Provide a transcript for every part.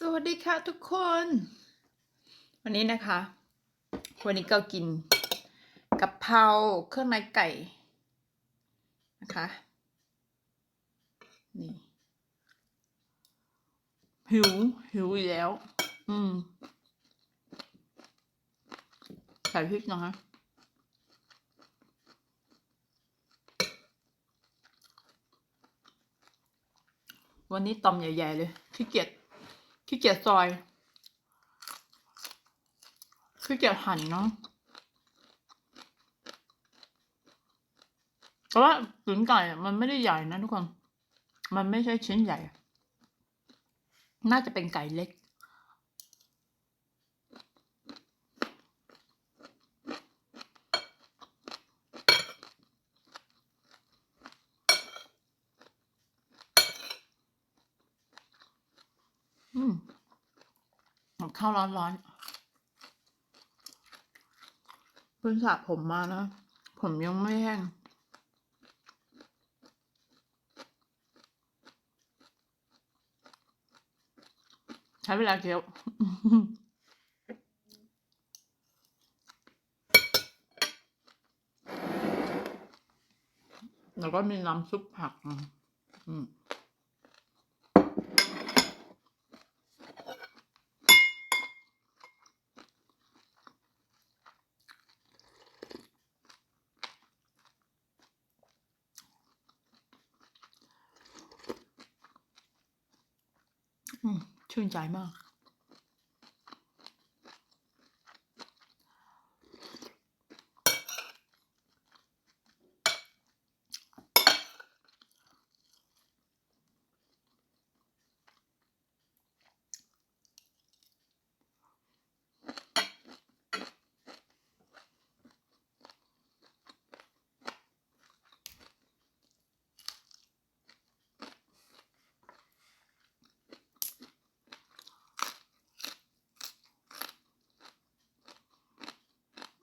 สวัสดีค่ะทุกคน วันนี้นะคะ วันนี้ก็กินกะเพราเครื่องในไก่นะคะนี่หิวหิวอีกแล้ว อืมใส่พริกนะคะวันนี้ตำใหญ่ ๆ เลยขี้เกียจ ขี้เกียจซอยขี้เกียจหั่นเนาะแต่ว่าตุ๋นไก่มันไม่ได้ใหญ่นะทุกคน มันไม่ใช่ชิ้นใหญ่ น่าจะเป็นไก่เล็ก อืมข้าวร้อนๆเพิ่งสระผมมานะ ผมยังไม่แห้งใช้เวลาเคี้ยวแล้วก็มีน้ำซุปผัก อืม ชื่นใจมาก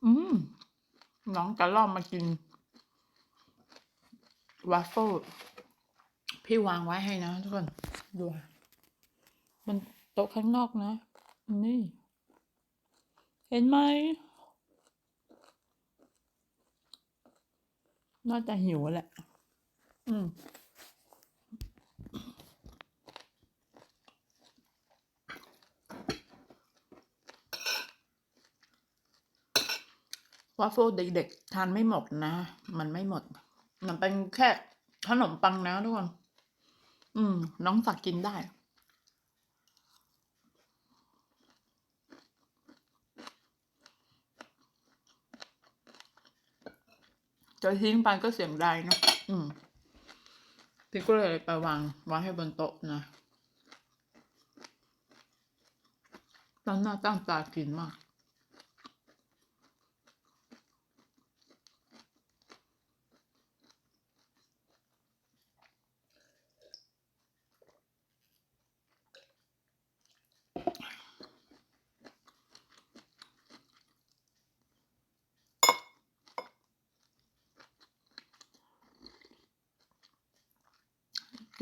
อืม น้องจะล่อมมากินวาฟเฟิลพี่วางไว้ให้นะทุกคนดูมันโต๊ะข้างนอกนะ นี่ เห็นไหมน่าจะหิวแหละ อืม วาฟเฟิลเด็กๆทานไม่หมดนะ มันไม่หมด มันเป็นแค่ขนมปังนะทุกคน อืม น้องสักกินได้จะทิ้งไปก็เสียงไดังเนะอืมพี่ก็เลยไปวางวางให้บนโต๊ะนะตั้งหน้าตั้งตากินมาก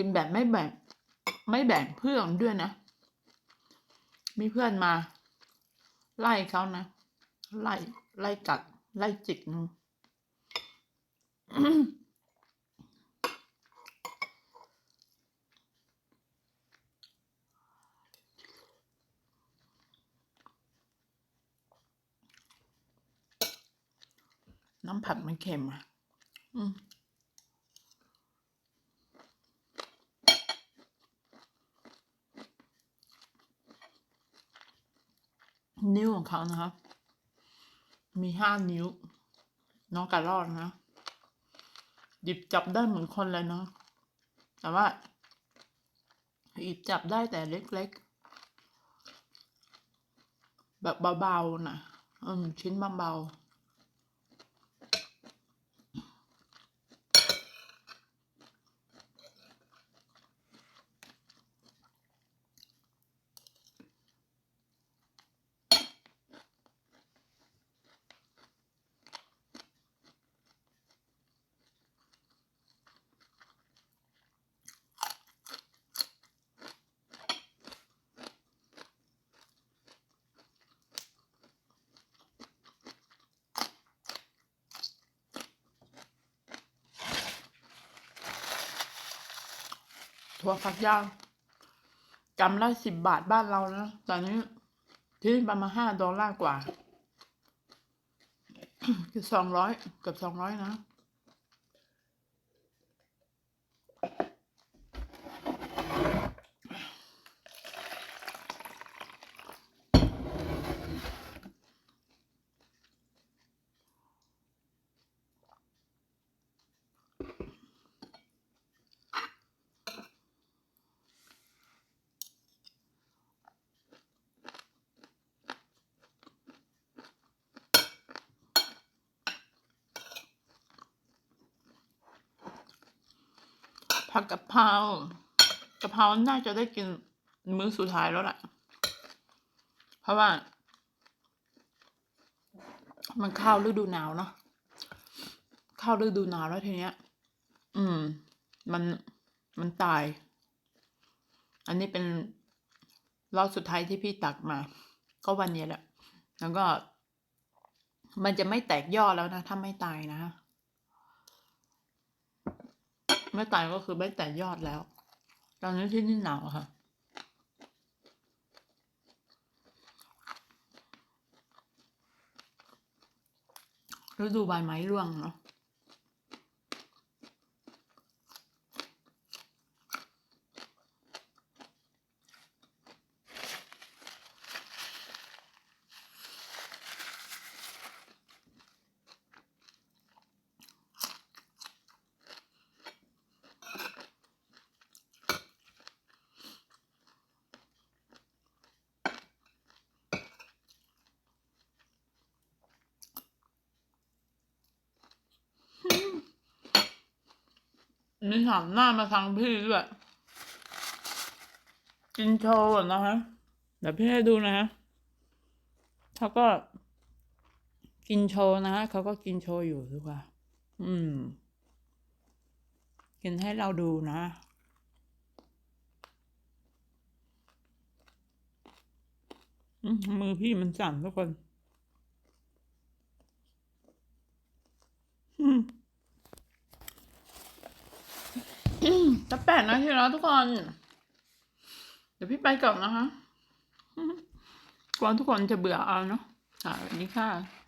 กินแบบไม่แบ่ง ไม่แบ่งเพื่อนด้วยนะ มีเพื่อนมา ไล่เขานะ ไล่ไล่กัด ไล่จิกนะน้ำผัดมันเค็มอะ อืม นิ้วของเขานะครับ มีห้านิ้ว น้องกระรอดนะ หยิบจับได้เหมือนคนเลยเนาะแต่ว่า หยิบจับได้แต่เล็กๆ แบบเบาๆนะอืมชิ้นเบาๆ ถั่วฝักยาวกำละสิบบาทบ้านเรานะตอนนี้ที่ประมาณห้าดอลลาร์กว่าคือสองร้อยเกือบสองร้อยนะ ผักกะเพรากะเพราน่าจะได้กินมื้อสุดท้ายแล้วล่ะ เพราะว่า มันเข้าฤดูหนาวเนาะเข้าฤดูหนาวแล้วทีเนี้ย อืม มันมันตาย อันนี้เป็นรอบสุดท้ายที่พี่ตักมา ก็วันนี้แหละ แล้วก็ มันจะไม่แตกยอดแล้วนะ ถ้าไม่ตายนะ ไม่ตายก็คือไม่แตกยอดแล้ว ตอนนี้ที่นี่หนาวอะค่ะ ฤดูใบไม้ร่วงเนาะ มีถามหน้ามาทางพี่ด้วยกินโชว์ก่อนะคะเดี๋ยวพี่ให้ดูนะฮะเขาก็ กินโชว์นะฮะเขาก็กินโชว์อยู่ทุกว่า อืม กินให้เราดูนะมมือพี่มันสั่นทุกคน อืม จะแปดนาทีแล้วทุกคน เดี๋ยวพี่ไปก่อนนะคะกลัวทุกคนจะเบื่อเอาเนาะอ่าสวัสดีค่ะ